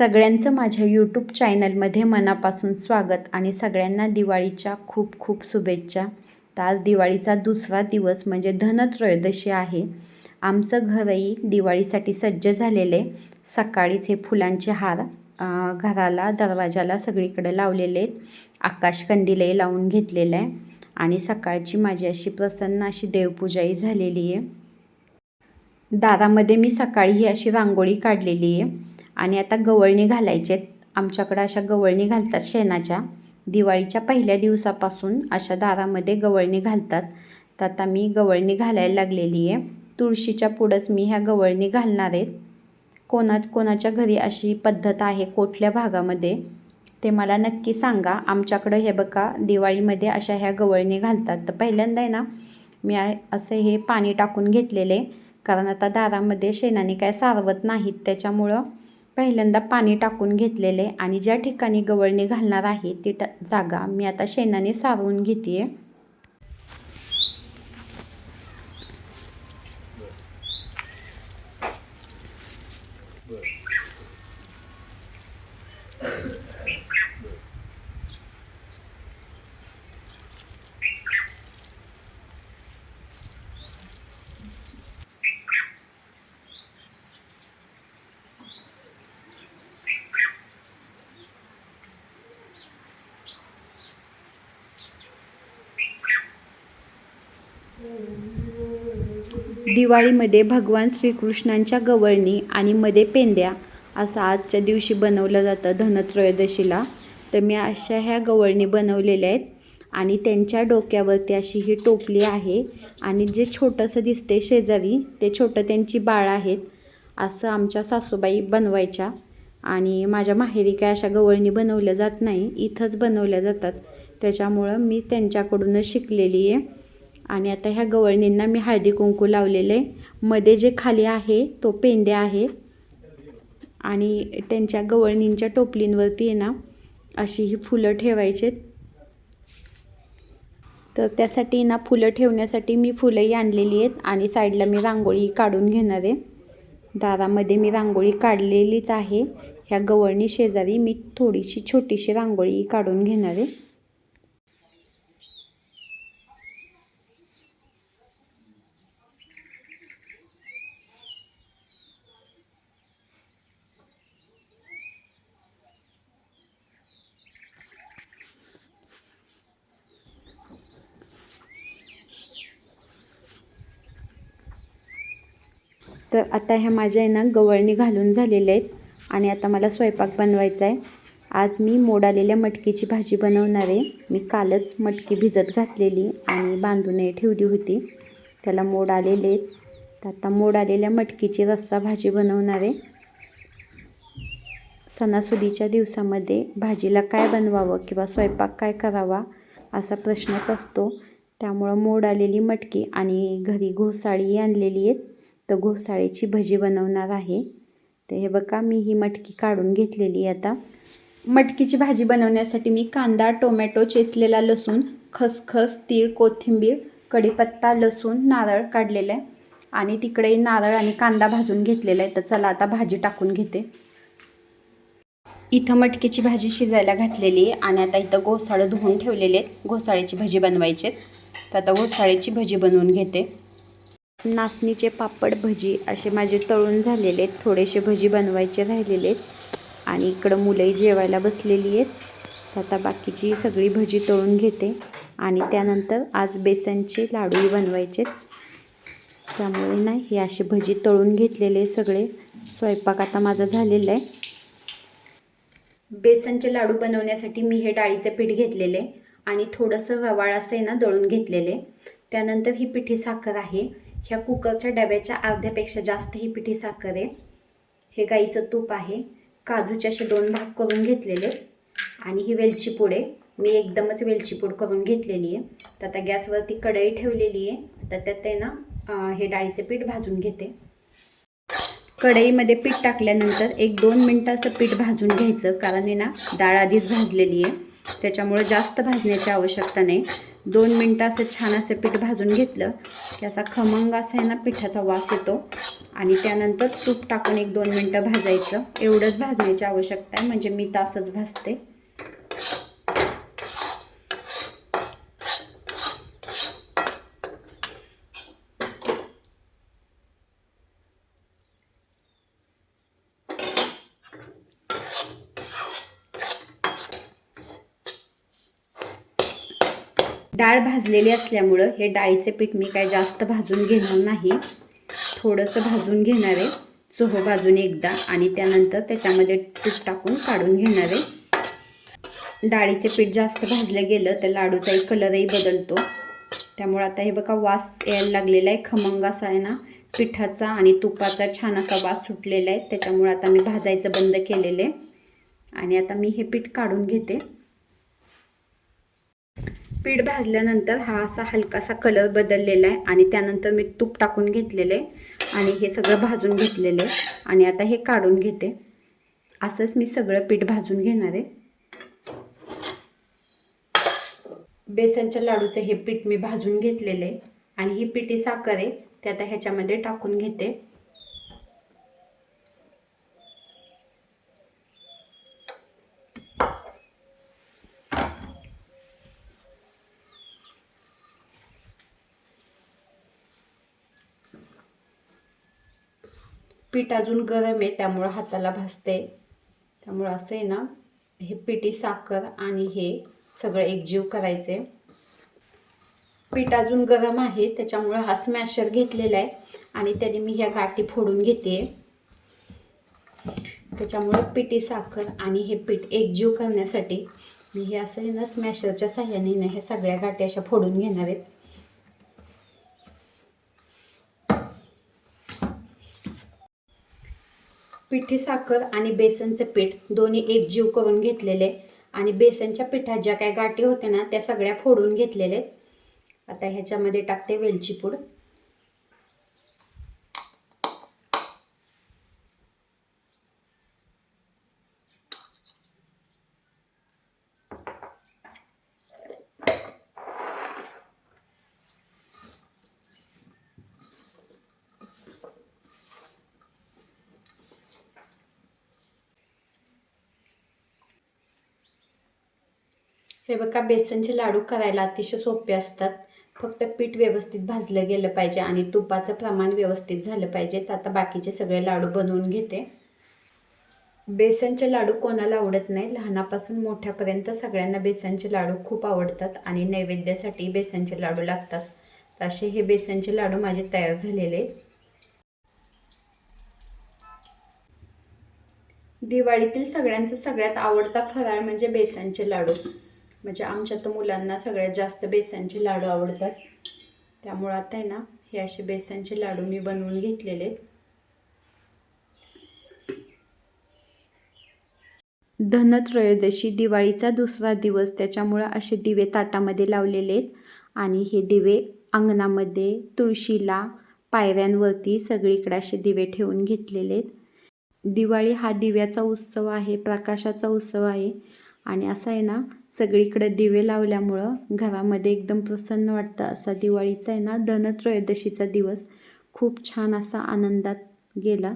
सगळ्यांचं माझ्या यूट्यूब चॅनलमध्ये मनापासून स्वागत आणि सगळ्यांना दिवाळीच्या खूप खूप शुभेच्छा. तर आज दिवाळीचा दुसरा दिवस म्हणजे धनत्रयोदशी आहे. आमचं घरही दिवाळीसाठी सज्ज झालेले सकाळीच हे फुलांचे हार घराला दरवाजाला सगळीकडे लावलेले आहेत. आकाशकंदीलही लावून घेतलेलं आहे. आणि सकाळची माझी अशी प्रसन्न अशी देवपूजाही झालेली आहे. दारामध्ये मी सकाळी ही अशी रांगोळी काढलेली आहे. आणि आता गवळणी घालायचे आहेत. आमच्याकडं अशा गवळणी घालतात शेणाच्या. दिवाळीच्या पहिल्या दिवसापासून अशा दारामध्ये गवळणी घालतात. तर आता मी गवळणी घालायला लागलेली आहे. तुळशीच्या पुढंच मी ह्या गवळणी घालणार आहेत कोणा कोणाच्या घरी अशी पद्धत आहे कुठल्या भागामध्ये ते मला नक्की सांगा. आमच्याकडं हे बघा दिवाळीमध्ये अशा ह्या गवळणी घालतात. तर पहिल्यांदा आहे ना मी असे हे पाणी टाकून घेतलेले कारण आता दारामध्ये शेणाने काय सारवत नाहीत. त्याच्यामुळं पहिल्यांदा पाणी टाकून घेतलेले आणि ज्या ठिकाणी गवळणी घालणार आहे ती ट जागा मी आता शेणाने सारवून घेते आहे दिवाळीमध्ये भगवान श्रीकृष्णांच्या गवळणी आणि मध्ये पेंद्या असं आजच्या दिवशी बनवलं जातं धनत्रयोदशीला. तर मी अशा ह्या गवळणी बनवलेल्या आहेत आणि त्यांच्या डोक्यावरती अशी ही टोपली आहे आणि जे छोटंसं दिसते शेजारी ते छोटं त्यांची बाळ आहेत असं आमच्या सासूबाई बनवायच्या. आणि माझ्या माहेरी काय अशा गवळणी बनवल्या जात नाही इथंच बनवल्या जातात. त्याच्यामुळं मी त्यांच्याकडूनच शिकलेली आहे. आणि आता ह्या गवळणींना मी हळदी कुंकू लावलेले. मध्ये जे खाली आहे तो पेंद्या आहे. आणि त्यांच्या गवळणींच्या टोपलींवरती आहे ना अशी ही फुलं ठेवायचेत तर त्यासाठी ना फुलं ठेवण्यासाठी मी फुलंही आणलेली आहेत आणि साईडला मी रांगोळी काढून घेणार आहे. दारामध्ये मी रांगोळी काढलेलीच आहे. ह्या गवळणी शेजारी मी थोडीशी छोटीशी रांगोळी काढून घेणार आहे. तर आता ह्या माझ्या आहे ना गवळणी घालून झालेल्या आहेत आणि आता मला स्वयंपाक बनवायचा आहे. आज मी मोडालेल्या मटकीची भाजी बनवणार आहे. मी कालच मटकी भिजत घातलेली आणि बांधूनही ठेवली होती. त्याला मोड आलेले आहेत. तर आता मोड आलेल्या मटकीची रस्सा भाजी बनवणार आहे. सणासुदीच्या दिवसामध्ये भाजीला काय बनवावं किंवा स्वयंपाक काय करावा असा प्रश्नच असतो. त्यामुळं मोड आलेली मटकी आणि घरी घोसाळी आणलेली आहेत. तर घोसाळीची भजी बनवणार आहे. तर हे बघा मी ही मटकी काढून घेतलेली आहे आता. मटकीची भाजी बनवण्यासाठी मी कांदा टोमॅटो चेचलेला लसूण खसखस तीळ कोथिंबीर कढीपत्ता लसूण नारळ काढलेला आहे. आणि तिकडे नारळ आणि कांदा भाजून घेतलेला आहे. तर चला आता भाजी टाकून घेते. इथं मटकीची भाजी शिजायला घातलेली आहे आणि आता इथं घोसाळं धुवून ठेवलेले आहेत. घोसाळ्याची भजी बनवायची आहेत. तर आता घोसाळ्याची भजी बनवून घेते. नाचणीचे पापड भजी असे माझे तळून झालेले आहेत. थोडेसे भजी बनवायचे राहिलेले आहेत. आणि इकडं मुलंही जेवायला बसलेली आहेत. तर आता बाकीची सगळी भजी तळून घेते. आणि त्यानंतर आज बेसनचे लाडूही बनवायचे त्यामुळे ना हे असे भजी तळून घेतलेले सगळे. स्वयंपाक आता माझा झालेला आहे. बेसनचे लाडू बनवण्यासाठी मी हे डाळीचे पीठ घेतलेले आणि थोडंसं रवाळ असं आहे ना दळून घेतलेले त्यानंतर ही पिठी साखर आहे. ह्या कुकरच्या डब्याच्या अर्ध्यापेक्षा जास्त ही पिठी साखर आहे. हे गाईचं तूप आहे. काजूचे असे दोन भाग करून घेतलेले. आणि ही वेलची पूड आहे. मी एकदमच वेलची पूड करून घेतलेली आहे. तर आता गॅसवरती कढई ठेवलेली आहे. तर त्यात आहे ना हे डाळीचे पीठ भाजून घेते. कढईमध्ये पीठ टाकल्यानंतर एक दोन मिनटं असं पीठ भाजून घ्यायचं. कारण हे ना डाळ आधीच भाजलेली आहे. त्याच्यामुळं जास्त भाजण्याची आवश्यकता नाही. दोन मिनटं असं छान असं पीठ भाजून घेतलं की असा खमंग असा आहे ना पिठाचा वास येतो. आणि त्यानंतर तूप टाकून एक दोन मिनटं भाजायचं. एवढंच भाजण्याची आवश्यकता आहे म्हणजे मी तासच भाजते. डाळ भाजलेली असल्यामुळं हे डाळीचे पीठ मी काय जास्त भाजून घेणार नाही. थोडंसं भाजून घेणार आहे. चोहो भाजून एकदा आणि त्यानंतर त्याच्यामध्ये तूप टाकून काढून घेणार आहे. डाळीचे पीठ जास्त भाजलं गेलं तर लाडूचाही कलरही बदलतो. त्यामुळं आता हे बघा वास यायला लागलेला आहे. खमंग असा आहे ना पिठाचा आणि तुपाचा छान असा वास सुटलेला आहे. त्याच्यामुळं आता मी भाजायचं बंद केलेलं आहे. आणि आता मी हे पीठ काढून घेते. पीठ भाजल्यानंतर हा असा हलकासा कलर बदललेला आहे आणि त्यानंतर मी तूप टाकून घेतलेले आणि हे सगळं भाजून घेतलेले आणि आता हे काढून घेते. असंच मी सगळं पीठ भाजून घेणार आहे. बेसनच्या लाडूचं हे पीठ मी भाजून घेतलेले आणि ही पिठी साखर आहे ते आता ह्याच्यामध्ये टाकून घेते. पीठ अजून गरम आहे त्यामुळं हाताला भासते त्यामुळं असं आहे ना हे पिठी साखर आणि हे सगळं एकजीव करायचे पीठ अजून गरम आहे त्याच्यामुळं हा स्मॅशर घेतलेला आहे आणि त्याने मी ह्या गाठी फोडून घेते. त्याच्यामुळं पिठी साखर आणि हे पीठ एकजीव करण्यासाठी मी हे असं आहे ना स्मॅशरच्या साह्याने ह्या सगळ्या गाठी अशा फोडून घेणार आहेत. पिठी साखर आणि बेसनचं पीठ दोन्ही एकजीव करून घेतलेले. आणि बेसनच्या पिठात ज्या काही गाठी होत्या ना त्या सगळ्या फोडून घेतलेले. आता ह्याच्यामध्ये टाकते वेलची पूड हे बघा बेसनचे लाडू करायला अतिशय सोपे असतात. फक्त पीठ व्यवस्थित भाजलं गेलं पाहिजे आणि तुपाचं प्रमाण व्यवस्थित झालं पाहिजे. तर आता बाकीचे सगळे लाडू बनवून घेते. बेसनचे लाडू कोणाला आवडत नाही लहानापासून मोठ्यापर्यंत सगळ्यांना बेसनचे लाडू खूप आवडतात आणि नैवेद्यासाठी बेसनचे लाडू लागतात. तर असे हे बेसनचे लाडू माझे तयार झालेले दिवाळीतील सगळ्यांचा सगळ्यात आवडता फराळ म्हणजे बेसनचे लाडू. म्हणजे आमच्या तर मुलांना सगळ्यात जास्त बेसनचे लाडू आवडतात. त्यामुळं आता आहे ना हे असे बेसनचे लाडू मी बनवून घेतलेले आहेत. धनत्रयोदशी दिवाळीचा दुसरा दिवस त्याच्यामुळं असे दिवे ताटामध्ये लावलेले आहेत. आणि हे दिवे अंगणामध्ये तुळशीला पायऱ्यांवरती सगळीकडे असे दिवे ठेवून घेतलेले आहेत. दिवाळी हा दिव्याचा उत्सव आहे प्रकाशाचा उत्सव आहे. आणि असं आहे ना सगळीकडे दिवे लावल्यामुळं घरामध्ये एकदम प्रसन्न वाटतं. असा दिवाळीचा आहे ना धनत्रयोदशीचा दिवस. खूप छान असा आनंदात गेला.